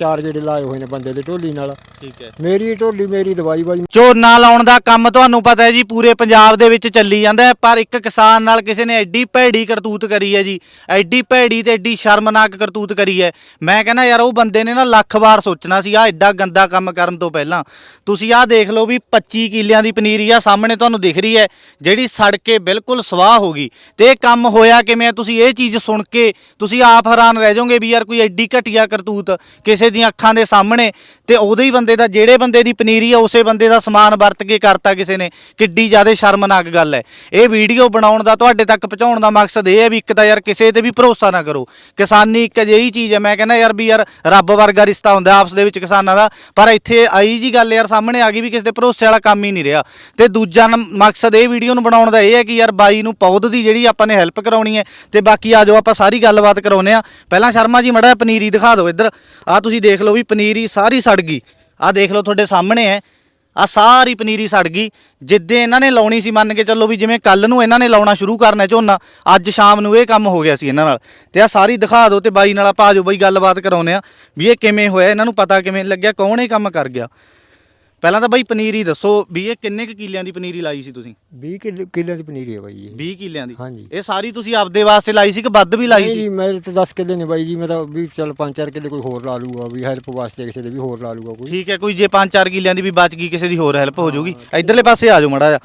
ਚਾਰ ਜਿਹੜੇ ਲਾਏ ਹੋਏ ਨੇ ਬੰਦੇ ਦੇ ਢੋਲੀ ਨਾਲ। ਠੀਕ ਹੈ। ਮੇਰੀ ਢੋਲੀ ਮੇਰੀ ਦਵਾਈ ਬਾਈ। ਝੋਨਾ ਲਾਉਣ ਦਾ ਕੰਮ ਤੁਹਾਨੂੰ ਪਤਾ ਹੈ ਜੀ ਪੂਰੇ ਪੰਜਾਬ ਦੇ ਵਿੱਚ ਚੱਲੀ ਜਾਂਦਾ ਹੈ ਪਰ ਇੱਕ ਕਿਸਾਨ ਨਾਲ ਕਿਸੇ ਨੇ ਐਡੀ ਭੈੜੀ ਕਰਤੂਤ ਕਰੀ ਹੈ ਜੀ ਐਡੀ ਭੈੜੀ ਤੇ ਐਡੀ ਸ਼ਰਮਨਾਕ ਕਰਤੂਤ ਕਰੀ ਹੈ। ਮੈਂ ਕਹਿੰਦਾ ਯਾਰ ਉਹ ਬੰਦੇ ਨੇ ਨਾ ਲੱਖ ਵਾਰ ਸੋਚਣਾ ਸੀ ਆ ਐਡਾ ਗੰਦਾ ਕੰਮ ਕਰਨ ਤੋਂ ਪਹਿਲਾਂ। ਤੁਸੀਂ ਆਹ ਦੇਖ ਲਓ ਵੀ 25 ਕਿੱਲਿਆਂ ਦੀ ਪਨੀਰੀ ਆ ਸਾਹਮਣੇ ਤੁਹਾਨੂੰ ਦਿਖ ਰਹੀ ਹੈ ਜਿਹੜੀ ਸੜ ਕੇ ਬਿਲਕੁਲ ਸਵਾਹ ਹੋ ਗਈ। ਤੇ ਇਹ ਕੰਮ ਹੋਇਆ ਕਿਵੇਂ ਆ? ਤੁਸੀਂ ਇਹ ਚੀਜ਼ ਸੁਣ ਕੇ ਤੁਸੀਂ ਆਪ ਹੈਰਾਨ ਰਹਿ ਜਾਓਗੇ ਵੀ ਯਾਰ ਕੋਈ ਐਡੀ ਘਟੀਆ ਕਰਤੂਤ ਕਿਸੇ ਦੀਆਂ ਅੱਖਾਂ ਦੇ ਸਾਹਮਣੇ ਤੇ ਉਹਦੇ ਹੀ ਬੰਦੇ ਦਾ, ਜਿਹੜੇ ਬੰਦੇ ਦੀ ਪਨੀਰੀ ਆ, ਉਸੇ ਬੰਦੇ ਦਾ ਸਮਾਨ ਵਰਤ ਕੇ ਕਰਤਾ ਕਿਸੇ ਨੇ। ਕਿੱਡੀ ਜ਼ਿਆਦਾ ਸ਼ਰਮਨਾਕ ਗੱਲ ਹੈ। ਇਹ ਵੀਡੀਓ ਬਣਾਉਣ ਦਾ ਤੁਹਾਡੇ ਤੱਕ ਪਹੁੰਚਾਉਣ ਦਾ ਮਕਸਦ ਇਹ ਹੈ ਵੀ ਇੱਕ ਤਾਂ ਯਾਰ ਕਿਸੇ ਤੇ ਵੀ ਭਰੋਸਾ ਨਾ ਕਰੋ। ਕਿਸਾਨੀ ਇੱਕ ਅਜਿਹੀ ਚੀਜ਼ ਹੈ, ਮੈਂ ਕਹਿੰਦਾ ਯਾਰ ਵੀ ਯਾਰ ਰੱਬ ਵਰਗਾ ਰਿਸ਼ਤਾ ਹੁੰਦਾ ਆਪਸ ਦੇ ਵਿੱਚ ਕਿਸਾਨਾਂ ਦਾ, ਪਰ ਇੱਥੇ ਆਈ ਜੀ ਗੱਲ ਯਾਰ ਸਾਹਮਣੇ ਆ ਗਈ ਵੀ ਕਿਸੇ ਦੇ ਭਰੋਸੇ ਵਾਲਾ ਕੰਮ ਹੀ ਨਹੀਂ ਰਿਹਾ। ਤੇ ਦੂਜਾ ਨੰ- ਮਕਸਦ ਇਹ ਵੀਡੀਓ ਨੂੰ ਬਣਾਉਣ ਦਾ ਇਹ ਹੈ ਕਿ ਯਾਰ ਬਾਈ ਨੂੰ ਪੌਦ ਦੀ ਜਿਹੜੀ ਆਪਾਂ ਨੇ ਹੈਲਪ ਕਰਾਉਣੀ ਹੈ, ਤੇ ਬਾਕੀ ਆ ਜਾਓ ਆਪਾਂ ਸਾਰੀ ਗੱਲਬਾਤ ਕਰਾਉਨੇ ਆ ਪਹਿਲਾਂ ਸ਼ਰਮਾ ਜੀ, ਮੜਾ ਪਨੀਰੀ ਦਿਖਾ ਦਿਓ ਇੱਧਰ। ਆ ਤੁਸੀਂ ਦੇਖ ਲਓ ਵੀ ਪਨੀਰੀ ਸਾਰੀ ਸੜ ਗਈ। ਆ ਦੇਖ ਲਓ ਤੁਹਾਡੇ ਸਾਹਮਣੇ ਹੈ। ਆ ਸਾਰੀ ਪਨੀਰੀ ਸੜ ਗਈ। ਜਿੱਦੇ ਇਹਨਾਂ ਨੇ ਲਾਉਣੀ ਸੀ ਮੰਨ ਕੇ ਚੱਲੋ ਵੀ ਜਿਵੇਂ ਕੱਲ ਨੂੰ ਇਹਨਾਂ ਨੇ ਲਾਉਣਾ ਸ਼ੁਰੂ ਕਰਨਾ ਝੋਨਾ, ਅੱਜ ਸ਼ਾਮ ਨੂੰ ਇਹ ਕੰਮ ਹੋ ਗਿਆ ਸੀ ਇਹਨਾਂ ਨਾਲ। ਤੇ ਆ ਸਾਰੀ ਦਿਖਾ ਦਿਓ ਤੇ ਬਾਈ ਨਾਲ ਆਪਾਂ ਆ ਬਾਈ ਗੱਲਬਾਤ ਕਰਾਉਨੇ ਆ ਵੀ ਇਹ ਕਿਵੇਂ ਹੋਇਆ, ਇਹਨਾਂ ਨੂੰ ਪਤਾ ਕਿਵੇਂ ਲੱਗਿਆ, ਕੌਣ ਇਹ ਕੰਮ ਕਰ ਗਿਆ। ਪਹਿਲਾਂ ਤਾਂ ਬਾਈ ਪਨੀਰੀ ਦੱਸੋ ਵੀ ਇਹ ਕਿੰਨੇ ਕੁ ਕਿੱਲਿਆਂ ਦੀ ਪਨੀਰੀ ਲਾਈ ਸੀ ਤੁਸੀਂ? 20 ਕਿੱਲੇ ਕਿੱਲਿਆਂ ਦੀ ਪਨੀਰੀ ਹੈ ਬਾਈ ਇਹ। 20 ਕਿੱਲਿਆਂ ਦੀ? ਹਾਂਜੀ। ਇਹ ਸਾਰੀ ਤੁਸੀਂ ਆਪਦੇ ਵਾਸਤੇ ਲਾਈ ਸੀ ਕਿ ਵੱਧ ਵੀ ਲਾਈ ਨਹੀਂ ਸੀ? ਜੀ ਮੇਰੇ ਤੇ 10 ਕਿੱਲੇ ਨੇ ਬਾਈ ਜੀ ਮੈਂ ਤਾਂ ਵੀ ਚੱਲ 5-4 ਕਿੱਲੇ ਕੋਈ ਹੋਰ ਲਾ ਲੂਗਾ ਵੀ ਹੈਲਪ ਵਾਸਤੇ ਕਿਸੇ ਦੇ ਵੀ ਹੋਰ ਲਾ ਲੂਗਾ ਕੋਈ। ਠੀਕ ਹੈ ਕੋਈ ਜੇ 5-4 ਕਿੱਲਿਆਂ ਦੀ ਵੀ ਬਚ ਗਈ ਕਿਸੇ ਦੀ ਹੋਰ ਹੈਲਪ ਹੋ ਜਾਊਗੀ ਇਧਰਲੇ ਪਾਸੇ ਆ ਜਾਓ ਮੜਾ ਜਾ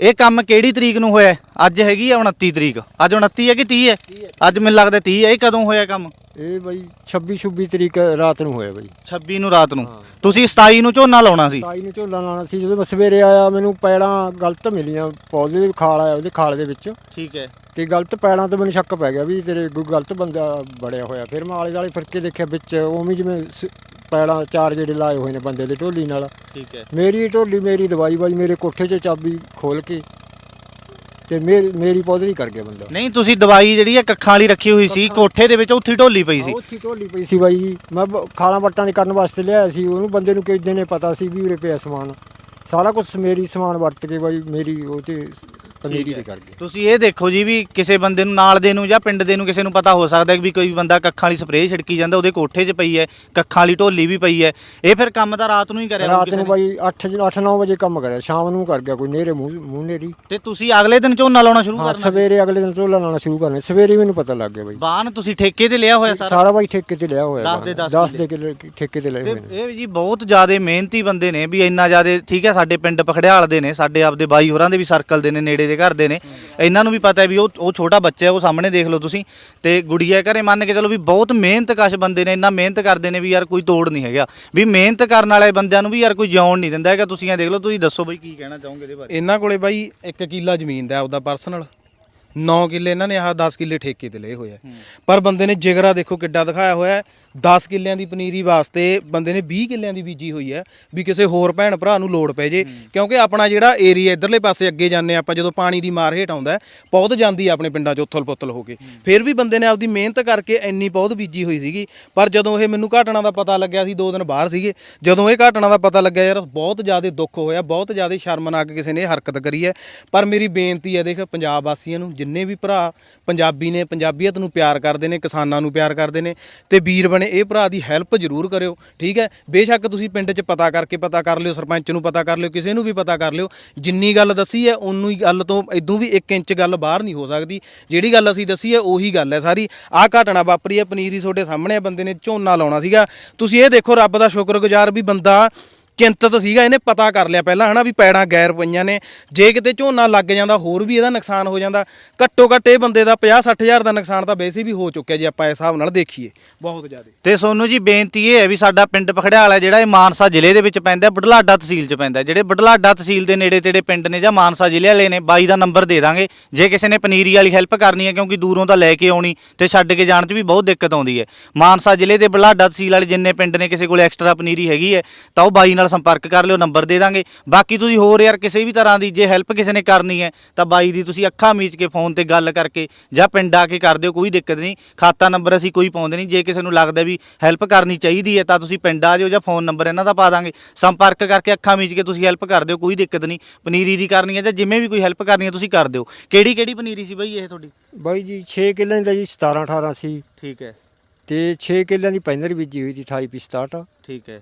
ਇਹ ਕੰਮ ਕਿਹੜੀ ਤਰੀਕ ਨੂੰ ਹੋਇਆ? ਹੈ? ਅੱਜ ਹੈਗੀ ਆ 29 ਤਰੀਕ। ਅੱਜ 29 ਹੈ ਕਿ 30 ਹੈ? ਅੱਜ ਮੈਨੂੰ ਲੱਗਦਾ 30 ਹੈ। ਇਹ ਕਦੋਂ ਹੋਇਆ ਕੰਮ? ਇਹ ਬਾਈ 26-26 ਤਰੀਕ ਰਾਤ ਨੂੰ ਹੋਇਆ ਬਾਈ। 26 ਨੂੰ ਰਾਤ ਨੂੰ? ਤੁਸੀਂ 27 ਨੂੰ ਝੋਨਾ ਲਾਉਣਾ ਸੀ? 27 ਨੂੰ ਝੋਲਾ ਲਾਣਾ ਸੀ ਜਦੋਂ ਮੈਂ ਸਵੇਰੇ ਆਇਆ ਮੈਨੂੰ ਪੈੜਾਂ ਗਲਤ ਮਿਲੀਆਂ ਪੌਦੇ ਦੇ ਖਾਲ ਆਇਆ ਉਹਦੇ ਖਾਲ ਦੇ ਵਿੱਚ। ਠੀਕ ਹੈ। ਤੇ ਗਲਤ ਪੈੜਾਂ ਤੋਂ ਮੈਨੂੰ ਸ਼ੱਕ ਪੈ ਗਿਆ ਵੀ ਤੇਰੇ ਕੋਈ ਗਲਤ ਬੰਦਾ ਬੜਿਆ ਹੋਇਆ। ਫਿਰ ਮੈਂ ਆਲੇ ਦਾਲੇ ਫਿਰ ਕੇ ਦੇਖਿਆ ਵਿੱਚ ਉਵੇਂ ਜਿਵੇਂ ਪੈੜਾਂ ਚਾਰ ਜਿਹੜੇ ਲਾਏ ਹੋਏ ਨੇ ਬੰਦੇ ਦੇ ਢੋਲੀ ਨਾਲ। ਠੀਕ ਹੈ। ਮੇਰੀ ਢੋਲੀ ਮੇਰੀ ਦਵਾਈ ਬਾਈ ਮੇਰੇ ਕੋਠੇ 'ਚ ਚਾਬੀ ਖੋਲ ਕੇ ਤੇ ਮੇਰੀ ਮੇਰੀ ਪੌਦਰੀ ਕਰ ਗਿਆ ਬੰਦਾ। ਨਹੀਂ ਤੁਸੀਂ ਦਵਾਈ ਜਿਹੜੀ ਹੈ ਕੱਖਾਂ ਵਾਲੀ ਰੱਖੀ ਹੋਈ ਸੀ ਕੋਠੇ ਦੇ ਵਿੱਚ ਉੱਥੀ ਢੋਲੀ ਪਈ ਸੀ। ਉੱਥੀ ਢੋਲੀ ਪਈ ਸੀ ਬਾਈ। ਜੀ ਮੈਂ ਬ- ਖਾਲਾਂ ਵੱਟਾਂ ਦੇ ਕਰਨ ਵਾਸਤੇ ਲਿਆਇਆ ਸੀ ਉਹਨੂੰ ਬੰਦੇ ਨੂੰ ਕਿਸ ਨੇ ਪਤਾ ਸੀ ਵੀ ਉਰੇ ਪਿਆ ਸਮਾਨ। ਸਾਰਾ ਕੁਝ ਮੇਰੀ ਸਮਾਨ ਵਰਤ ਕੇ ਬਾਈ ਮੇਰੀ ਉਹ ਤੇ ਤੇ ਕਰ ਗਿਆ ਤੁਸੀਂ ਇਹ ਦੇਖੋ ਜੀ ਵੀ ਕਿਸੇ ਬੰਦੇ ਨੂੰ ਨਾਲ ਦੇ ਨੂੰ ਜਾਂ ਪਿੰਡ ਦੇ ਨੂੰ ਕਿਸੇ ਨੂੰ ਪਤਾ ਹੋ ਸਕਦਾ ਵੀ ਕੋਈ ਬੰਦਾ ਕੱਖਾਂ ਵਾਲੀ ਸਪਰੇਅ ਛਿੜਕੀ ਜਾਂਦਾ ਉਹਦੇ ਕੋਠੇ 'ਚ ਪਈ ਹੈ ਕੱਖਾਂ ਵਾਲੀ ਢੋਲੀ ਵੀ ਪਈ ਹੈ। ਇਹ ਫਿਰ ਕੰਮ ਤਾਂ ਰਾਤ ਨੂੰ ਹੀ ਕਰਿਆ ਰਾਤ ਨੂੰ। ਬਾਈ 8 8-9 ਵਜੇ ਕੰਮ ਕਰਿਆ ਸ਼ਾਮ ਨੂੰ ਕਰ ਗਿਆ ਕੋਈ ਨੇਰੇ ਮੂੰਹ ਨੇਰੀ। ਤੇ ਤੁਸੀਂ ਅਗਲੇ ਦਿਨ ਝੋਨਾ ਲਾਉਣਾ ਸ਼ੁਰੂ ਕਰਨਾ ਸਵੇਰੇ ਅਗਲੇ ਦਿਨ ਝੋਲਾ ਲਾਉਣਾ ਸ਼ੁਰੂ ਕਰਨਾ ਸਵੇਰੇ ਮੈਨੂੰ ਪਤਾ ਲੱਗ ਗਿਆ ਬਾਈ। ਬਾਨ ਤੁਸੀਂ ਠੇਕੇ ਤੇ ਲਿਆ ਹੋਇਆ ਸਾਰਾ? ਸਾਰਾ ਬਾਈ ਠੇਕੇ ਤੇ ਲਿਆ ਹੋਇਆ ਦਸ ਦੇ ਦਸ 10 ਦੇ ਕਿੱਲੇ ਠੇਕੇ ਤੇ ਲਏ ਤੇ ਹੋਏ ਨੇ। ਇਹ ਜੀ ਬਹੁਤ ਜ਼ਿਆਦੇ ਮਿਹਨਤੀ ਬੰਦੇ ਨੇ ਵੀ ਇੰਨਾ ਜ਼ਿਆਦੇ ਠੀਕ ਹੈ ਸਾਡੇ ਪਿੰਡ ਪਖੜਿਆਲ ਦੇ ਨੇ ਸਾਡੇ ਆਪਦੇ ਬਾਈ ਹੋਰਾਂ ਦੇ ਵੀ ਸਰਕਲ ਦੇ ਨੇ ਨੇੜੇ ਦੇ ਘਰ ਦੇ ਨੇ। ਇਹਨਾਂ ਨੂੰ ਵੀ ਪਤਾ ਹੈ ਵੀ ਉਹ ਉਹ ਛੋਟਾ ਬੱਚਾ ਹੈ ਉਹ ਸਾਹਮਣੇ ਦੇਖ ਲਓ ਤੁਸੀਂ। ਤੇ ਗੁੜੀਆ ਘਰੇ ਮੰਨ ਕੇ ਚਲੋ ਵੀ ਬਹੁਤ ਮਿਹਨਤਕਸ਼ ਬੰਦੇ ਨੇ ਇੰਨਾ ਮਿਹਨਤ ਕਰਦੇ ਨੇ ਵੀ ਯਾਰ ਕੋਈ ਤੋੜ ਨਹੀਂ ਹੈਗਾ। ਵੀ ਮਿਹਨਤ ਕਰਨ ਵਾਲੇ ਬੰਦਿਆਂ ਨੂੰ ਵੀ ਯਾਰ ਕੋਈ ਜਿਉਣ ਨਹੀਂ ਦਿੰਦਾ ਹੈਗਾ। ਤੁਸੀਂ ਇਹ ਦੇਖ ਲਓ ਤੁਸੀਂ ਦੱਸੋ ਬਈ ਕੀ ਕਹਿਣਾ ਚਾਹੋਗੇ ਇਹਦੇ ਬਾਰੇ? ਇਹਨਾਂ ਕੋਲੇ ਬਾਈ 1 ਕਿੱਲਾ ਜ਼ਮੀਨ ਦਾ ਆਪਦਾ ਪਰਸਨਲ 9 ਕਿੱਲੇ ਇਹਨਾਂ ਨੇ ਆਹ 10 ਕਿੱਲੇ ਠੇਕੇ ਤੇ ਲਏ ਹੋਏ ਆ। ਪਰ ਬੰਦੇ ਨੇ ਜਿਗਰਾ ਦੇਖੋ ਕਿੱਡਾ ਦਿਖਾਇਆ ਹੋਇਆ ਹੈ। 10 ਕਿੱਲਿਆਂ ਦੀ ਪਨੀਰੀ ਵਾਸਤੇ ਬੰਦੇ ਨੇ 20 ਕਿੱਲਿਆਂ ਦੀ ਬੀਜੀ ਹੋਈ ਹੈ ਵੀ ਕਿਸੇ ਹੋਰ ਭੈਣ ਭਰਾ ਨੂੰ ਲੋੜ ਪੈ ਜੇ। ਕਿਉਂਕਿ ਆਪਣਾ ਜਿਹੜਾ ਏਰੀਆ ਇਧਰਲੇ ਪਾਸੇ ਅੱਗੇ ਜਾਂਦੇ ਆਪਾਂ ਜਦੋਂ ਪਾਣੀ ਦੀ ਮਾਰ ਹੇਠ ਆਉਂਦਾ ਪੌਦ ਜਾਂਦੀ ਆਪਣੇ ਪਿੰਡਾਂ 'ਚ ਉਥਲ ਪੁੱਤਲ ਹੋ ਕੇ। ਫਿਰ ਵੀ ਬੰਦੇ ਨੇ ਆਪਦੀ ਮਿਹਨਤ ਕਰਕੇ ਇੰਨੀ ਪੌਦ ਬੀਜੀ ਹੋਈ ਸੀਗੀ। ਪਰ ਜਦੋਂ ਇਹ ਮੈਨੂੰ ਘਟਨਾ ਦਾ ਪਤਾ ਲੱਗਿਆ ਸੀ ਦੋ ਦਿਨ ਬਾਹਰ ਸੀਗੇ ਜਦੋਂ ਇਹ ਘਟਨਾ ਦਾ ਪਤਾ ਲੱਗਿਆ ਯਾਰ ਬਹੁਤ ਜ਼ਿਆਦਾ ਦੁੱਖ ਹੋਇਆ ਬਹੁਤ ਜ਼ਿਆਦਾ ਸ਼ਰਮਨਾਕ ਕਿਸੇ ਨੇ ਇਹ ਹਰਕਤ ਕਰੀ ਹੈ। ਪਰ ਮੇਰੀ ਬੇਨਤੀ ਹੈ ਦੇਖ ਪੰਜਾਬ ਵਾਸੀਆਂ ਨੂੰ ਜਿੰਨੇ ਵੀ ਭਰਾ ਪੰਜਾਬੀ ਨੇ ਪੰਜਾਬੀਅਤ ਨੂੰ ਪਿਆਰ ਕਰਦੇ ਨੇ ਕਿਸਾਨਾਂ ਨੂੰ ਪਿਆਰ ਕਰਦੇ ਨੇ ਤੇ ਵੀਰ ਬਣੇ ਇਹ ਭਰਾ ਦੀ ਹੈਲਪ ਜ਼ਰੂਰ ਕਰਿਓ, ਠੀਕ ਹੈ? ਬੇਸ਼ੱਕ ਤੁਸੀਂ ਪਿੰਡ 'ਚ ਪਤਾ ਕਰਕੇ ਪਤਾ ਕਰ ਲਿਓ, ਸਰਪੰਚ ਨੂੰ ਪਤਾ ਕਰ ਲਿਓ, ਕਿਸੇ ਨੂੰ ਵੀ ਪਤਾ ਕਰ ਲਿਓ, ਜਿੰਨੀ ਗੱਲ ਦੱਸੀ ਹੈ ਉਨੂੰ ਹੀ ਗੱਲ ਤੋਂ ਇਦੋਂ ਵੀ 1 ਇੰਚ ਗੱਲ ਬਾਹਰ ਨਹੀਂ ਹੋ ਸਕਦੀ। ਜਿਹੜੀ ਗੱਲ ਅਸੀਂ ਦੱਸੀ ਹੈ, ਉਹੀ ਗੱਲ ਹੈ ਸਾਰੀ। ਆਹ ਘਟਨਾ ਵਾਪਰੀ ਹੈ, ਪਨੀਰੀ ਤੁਹਾਡੇ ਸਾਹਮਣੇ ਬੰਦੇ ਨੇ ਝੋਨਾ ਲਾਉਣਾ ਸੀਗਾ। ਤੁਸੀਂ ਇਹ ਦੇਖੋ, ਰੱਬ ਦਾ ਸ਼ੁਕਰਗੁਜ਼ਾਰ ਵੀ ਬੰਦਾ ਚਿੰਤਤ ਸੀਗਾ, ਇਹਨੇ ਪਤਾ ਕਰ ਲਿਆ ਪਹਿਲਾਂ, ਹਨਾ, ਵੀ ਪੈੜਾਂ ਗੈਰ ਪਈਆਂ ਨੇ। ਜੇ ਕਿਤੇ ਝੋਨਾ ਲੱਗ ਜਾਂਦਾ, ਹੋਰ ਵੀ ਇਹਦਾ ਨੁਕਸਾਨ ਹੋ ਜਾਂਦਾ। ਘੱਟੋ ਘੱਟ ਇਹ ਬੰਦੇ ਦਾ 50 60000 ਦਾ ਨੁਕਸਾਨ ਤਾਂ ਵੈਸੇ ਵੀ ਹੋ ਚੁੱਕਿਆ, ਜੇ ਆਪਾਂ ਇਸ ਹਿਸਾਬ ਨਾਲ ਦੇਖੀਏ। ਬਹੁਤ ਜ਼ਿਆਦਾ। ਤੇ ਸੋਨੂੰ ਜੀ, ਬੇਨਤੀ ਇਹ ਹੈ ਵੀ ਸਾਡਾ ਪਿੰਡ ਪਖੜਿਆਲਾ ਜਿਹੜਾ, ਇਹ ਮਾਨਸਾ ਜ਼ਿਲ੍ਹੇ ਦੇ ਵਿੱਚ ਪੈਂਦਾ, ਬੁਢਲਾਡਾ ਤਹਿਸੀਲ 'ਚ ਪੈਂਦਾ। ਜਿਹੜੇ ਬੁਢਲਾਡਾ ਤਹਿਸੀਲ ਦੇ ਨੇੜੇ ਤੇੜੇ ਪਿੰਡ ਨੇ ਜਾਂ ਮਾਨਸਾ ਜ਼ਿਲ੍ਹੇ ਵਾਲੇ ਨੇ, ਬਾਈ ਦਾ ਨੰਬਰ ਦੇ ਦਾਂਗੇ। ਜੇ ਕਿਸੇ ਨੇ ਪਨੀਰੀ ਵਾਲੀ ਹੈਲਪ ਕਰਨੀ ਹੈ, ਕਿਉਂਕਿ ਦੂਰੋਂ ਤਾਂ ਲੈ ਕੇ ਆਉਣੀ ਤੇ ਛੱਡ ਕੇ ਜਾਣ 'ਚ ਵੀ ਬਹੁਤ ਦਿੱਕਤ ਆਉਂਦੀ ਹੈ। ਮਾਨਸਾ ਜ਼ਿਲ੍ਹੇ ਦੇ ਬੁਢਲਾਡਾ ਤਹਿਸੀਲ ਵਾਲੇ ਜਿੰਨੇ ਪਿੰਡ ਨੇ, ਕਿਸੇ ਕੋਲ ਐਕਸਟਰਾ ਪਨੀਰੀ ਹੈਗੀ ਹੈ, ਤਾਂ ਉਹ ਬਾਈ ਨਾਲ ਸੰਪਰਕ ਕਰ ਲਿਓ ਨੰਬਰ ਦੇ ਦਾਂਗੇ। ਬਾਕੀ ਤੁਸੀਂ ਹੋਰ ਯਾਰ ਕਿਸੇ ਵੀ ਤਰ੍ਹਾਂ ਦੀ ਜੇ ਹੈਲਪ ਕਿਸੇ ਨੇ ਕਰਨੀ ਹੈ ਤਾਂ ਬਾਈ ਦੀ ਤੁਸੀਂ ਅੱਖਾਂ ਮੀਚ ਕੇ ਫੋਨ ਤੇ ਗੱਲ ਕਰਕੇ ਜਾਂ ਪਿੰਡ ਆ ਕੇ ਕਰ ਦਿਓ ਕੋਈ ਦਿੱਕਤ ਨਹੀਂ। ਖਾਤਾ ਨੰਬਰ ਅਸੀਂ ਕੋਈ ਪਾਉਂਦੇ ਨਹੀਂ। ਜੇ ਕਿਸੇ ਨੂੰ ਲੱਗਦਾ ਵੀ ਹੈਲਪ ਕਰਨੀ ਚਾਹੀਦੀ ਹੈ ਤਾਂ ਤੁਸੀਂ ਪਿੰਡ ਆ ਜਾਓ ਜਾਂ ਫੋਨ ਨੰਬਰ ਇਹਨਾਂ ਦਾ ਪਾ ਦਾਂਗੇ। ਸੰਪਰਕ ਕਰਕੇ ਅੱਖਾਂ ਮੀਚ ਕੇ ਤੁਸੀਂ ਹੈਲਪ ਕਰ ਦਿਓ ਕੋਈ ਦਿੱਕਤ ਨਹੀਂ। ਪਨੀਰੀ ਦੀ ਕਰਨੀ ਹੈ ਜਾਂ ਜਿਵੇਂ ਵੀ ਕੋਈ ਹੈਲਪ ਕਰਨੀ ਹੈ ਤੁਸੀਂ ਕਰ ਦਿਓ। ਕਿਹੜੀ ਕਿਹੜੀ ਪਨੀਰੀ ਸੀ ਬਈ ਇਹ ਤੁਹਾਡੀ? ਬਾਈ ਜੀ 6 ਕਿੱਲੇ ਦਾ ਜੀ 17 18 ਸੀ। ਠੀਕ ਹੈ। ਤੇ 6 ਕਿੱਲਿਆਂ ਦੀ ਪੈਨਰ ਬੀਜੀ ਹੋਈ ਸੀ 28 67 ਠੀਕ ਹੈ।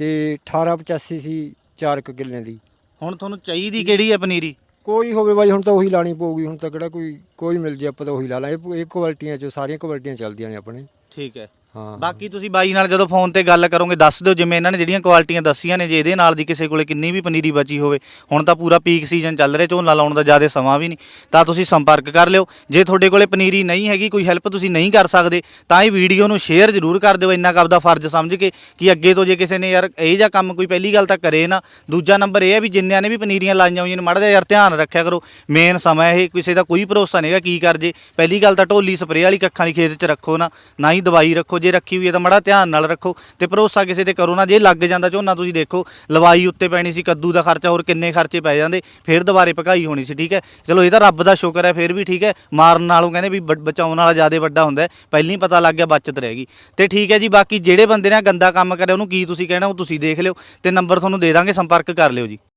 ਤੇ 1885 ਸੀ 4 ਕਿੱਲਿਆਂ ਦੀ। ਹੁਣ ਤੁਹਾਨੂੰ ਚਾਹੀਦੀ ਕਿਹੜੀ ਹੈ ਪਨੀਰੀ? ਕੋਈ ਹੋਵੇ ਬਾਈ ਹੁਣ ਤਾਂ ਉਹੀ ਲਾਣੀ ਪਊਗੀ ਹੁਣ ਤਾਂ ਕਿਹੜਾ ਕੋਈ ਕੋਈ ਮਿਲ ਜੇ ਆਪਾਂ ਤਾਂ ਉਹੀ ਲਾ ਲਾਂ ਇਹ ਇਹ ਕੁਆਲਿਟੀਆਂ ਚੋਂ ਸਾਰੀਆਂ ਕੁਆਲਿਟੀਆਂ ਚੱਲਦੀਆਂ ਨੇ ਆਪਣੇ। ਠੀਕ ਹੈ। ਹਾਂ। ਬਾਕੀ ਤੁਸੀਂ ਬਾਈ ਨਾਲ ਜਦੋਂ ਫੋਨ ਤੇ ਗੱਲ ਕਰੋਗੇ, ਦੱਸ ਦਿਓ ਜਿਵੇਂ ਇਹਨਾਂ ਨੇ ਜਿਹੜੀਆਂ ਕੁਆਲਿਟੀਆਂ ਦੱਸੀਆਂ ਨੇ, ਜੇ ਇਹਦੇ ਨਾਲ ਦੀ ਕਿਸੇ ਕੋਲੇ ਕਿੰਨੀ ਵੀ ਪਨੀਰੀ ਬਚੀ ਹੋਵੇ। ਹੁਣ ਤਾਂ ਪੂਰਾ ਪੀਕ ਸੀਜ਼ਨ ਚੱਲ ਰਿਹਾ, ਝੋਨਾ ਲਾਉਣ ਦਾ ਜ਼ਿਆਦਾ ਸਮਾਂ ਵੀ ਨਹੀਂ। ਤਾਂ ਤੁਸੀਂ ਸੰਪਰਕ ਕਰ ਲਿਓ। ਜੇ ਤੁਹਾਡੇ ਕੋਲੇ ਪਨੀਰੀ ਨਹੀਂ ਹੈਗੀ, ਕੋਈ ਹੈਲਪ ਤੁਸੀਂ ਨਹੀਂ ਕਰ ਸਕਦੇ, ਤਾਂ ਇਹ ਵੀਡੀਓ ਨੂੰ ਸ਼ੇਅਰ ਜ਼ਰੂਰ ਕਰ ਦਿਓ, ਇੰਨਾ ਕੁ ਆਪਦਾ ਫਰਜ਼ ਸਮਝ ਕੇ ਕਿ ਅੱਗੇ ਤੋਂ ਜੇ ਕਿਸੇ ਨੇ ਯਾਰ ਇਹ ਜਿਹਾ ਕੰਮ ਕੋਈ ਪਹਿਲੀ ਗੱਲ ਤਾਂ ਕਰੇ ਨਾ। ਦੂਜਾ ਨੰਬਰ ਇਹ ਹੈ ਵੀ ਜਿੰਨਿਆਂ ਨੇ ਵੀ ਪਨੀਰੀਆਂ ਲਾਈਆਂ ਹੋਈਆਂ ਨੇ, ਮਾੜਾ ਜਿਹਾ ਯਾਰ ਧਿਆਨ ਰੱਖਿਆ ਕਰੋ। ਮੇਨ ਸਮਾਂ ਇਹ, ਕਿਸੇ ਦਾ ਕੋਈ ਭਰੋਸਾ ਨਹੀਂਗਾ ਕੀ ਕਰ ਜੇ ਪਹਿਲੀ ਗੱਲ ਤਾਂ ਢੋਲੀ ਸਪਰੇਅ ਵਾਲੀ ਕੱਖਾਂ ਦੀ ਖੇਤ 'ਚ ਰੱਖੋ ਨਾ ਨਾ ਹੀ ਦਵਾਈ ਰੱਖੋ ਜੇ ਰੱਖੀ ਹੋਈ ਹੈ ਤਾਂ ਮਾੜਾ ਧਿਆਨ ਨਾਲ ਰੱਖੋ ਤੇ ਭਰੋਸਾ ਕਿਸੇ ਤੇ ਕਰੋ ਨਾ, ਜੇ ਲੱਗ ਜਾਂਦਾ ਝੋਨਾ ਤੁਸੀਂ ਦੇਖੋ, ਲਵਾਈ ਉੱਤੇ ਪੈਣੀ ਸੀ, ਕੱਦੂ ਦਾ ਖਰਚਾ ਹੋਰ ਕਿੰਨੇ ਖਰਚੇ ਪੈ ਜਾਂਦੇ, ਫਿਰ ਦੁਬਾਰੇ ਭਕਾਈ ਹੋਣੀ ਸੀ, ਠੀਕ ਹੈ? ਚਲੋ, ਇਹ ਤਾਂ ਰੱਬ ਦਾ ਸ਼ੁਕਰ ਹੈ, ਫਿਰ ਵੀ ਠੀਕ ਹੈ, ਮਾਰਨ ਨਾਲੋਂ ਕਹਿੰਦੇ ਵੀ ਬ- ਬਚਾਉਣ ਵਾਲਾ ਜ਼ਿਆਦਾ ਵੱਡਾ ਹੁੰਦਾ ਪਹਿਲਾਂ ਹੀ ਪਤਾ ਲੱਗ ਗਿਆ ਬਚਤ ਰਹੇਗੀ ਤੇ ਠੀਕ ਹੈ ਜੀ, ਬਾਕੀ ਜਿਹੜੇ ਬੰਦੇ ਨੇ ਗੰਦਾ ਕੰਮ ਕਰਿਆ, ਉਹਨੂੰ ਕੀ ਤੁਸੀਂ ਕਹਿਣਾ, ਉਹ ਤੁਸੀਂ ਦੇਖ ਲਿਓ ਤੇ ਨੰਬਰ ਤੁਹਾਨੂੰ ਦੇ ਦਾਂਗੇ, ਸੰਪਰਕ ਕਰ ਲਿਓ ਜੀ।